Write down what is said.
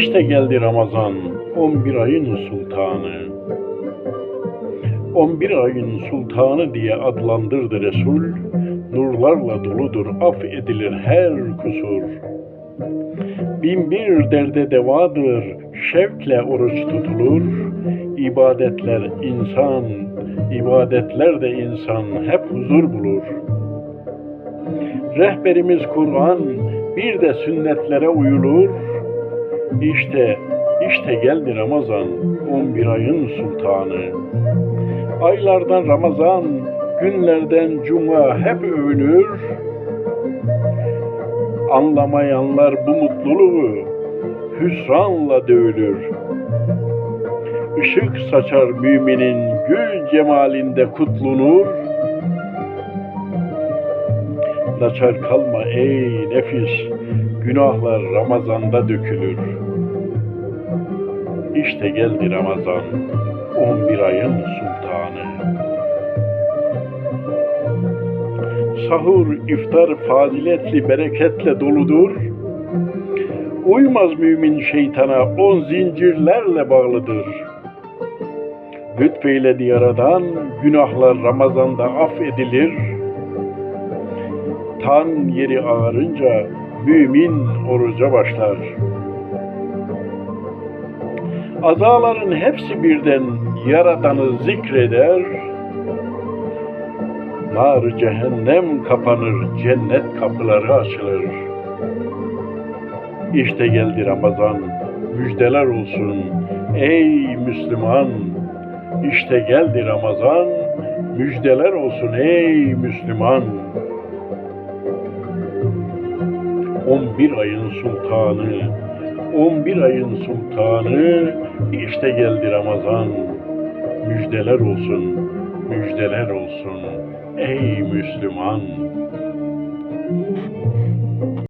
İşte geldi Ramazan, 11 ayın sultanı. 11 ayın sultanı diye adlandırdı Resul, nurlarla doludur, af edilir her kusur. Bin bir derde devadır, şevkle oruç tutulur, ibadetler insan, ibadetler de insan hep huzur bulur. Rehberimiz Kur'an, bir de sünnetlere uyulur, işte, işte geldi Ramazan, 11 ayın sultanı. Aylardan Ramazan, günlerden Cuma hep övünür. Anlamayanlar bu mutluluğu hüsranla dövülür. Işık saçar müminin gül cemalinde kutlunur. Laçar kalma ey nefis, günahlar Ramazan'da dökülür. İşte geldi Ramazan, 11 ayın sultanı. Sahur, iftar faziletli, bereketle doludur. Uymaz mümin şeytana, on zincirlerle bağlıdır. Lütfeyledi yaradan, günahlar Ramazan'da affedilir. Tan yeri ağarınca mümin oruca başlar. Azaların hepsi birden Yaradan'ı zikreder. Nar cehennem kapanır, cennet kapıları açılır. İşte geldi Ramazan, müjdeler olsun ey Müslüman. İşte geldi Ramazan, müjdeler olsun ey Müslüman. 11 ayın sultanı, 11 ayın sultanı, işte geldi Ramazan. Müjdeler olsun, müjdeler olsun ey Müslüman.